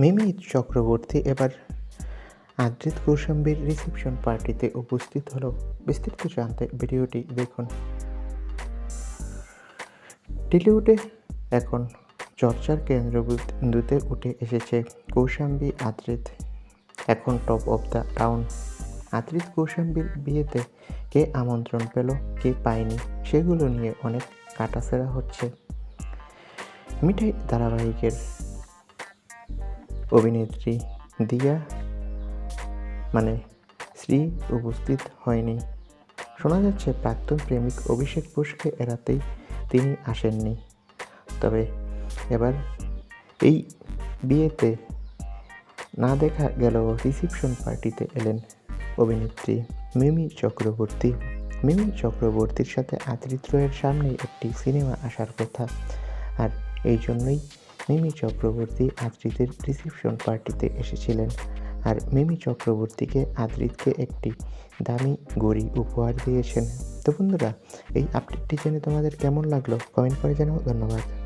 মিমি চক্রবর্তী এবার আদ্রিত কৌশাম্বীর রিসেপশন পার্টিতে উপস্থিত হলো। বিস্তারিত জানতে ভিডিওটি দেখুন। টিলিউডে এখন চর্চার কেন্দ্রবিন্দুতে উঠে এসেছে কৌশাম্বী, আদ্রিত। এখন top of the town Adrit কৌশাম্বীর বিয়েতে কে আমন্ত্রণ পেল, কে পায়নি, সেগুলো নিয়ে অনেক কাটাছেড়া হচ্ছে। মিঠাই ধারাবাহিকের অভিনেত্রী দিয়া মানে শ্রী উপস্থিত হয়নি। শোনা যাচ্ছে, প্রাক্তন প্রেমিক অভিষেক বোসকে এড়াতেই তিনি আসেননি। তবে এবার এই বিয়েতে না দেখা গেল রিসিপশন পার্টিতে এলেন অভিনেত্রী মিমি চক্রবর্তী। মিমি চক্রবর্তীর সাথে আদ্রিত রয়ের সামনেই একটি সিনেমা আসার কথা। আর এই জন্যই মিমি চক্রবর্তী আদ্রিতের রিসিপশন পার্টিতে এসেছিলেন। আর মিমি চক্রবর্তীকে আদ্রিতকে একটি দামি গড়ি উপহার দিয়েছেন। তো বন্ধুরা, এই আপডেটটি জেনে তোমাদের কেমন লাগল? কমেন্ট করে জানাও। ধন্যবাদ।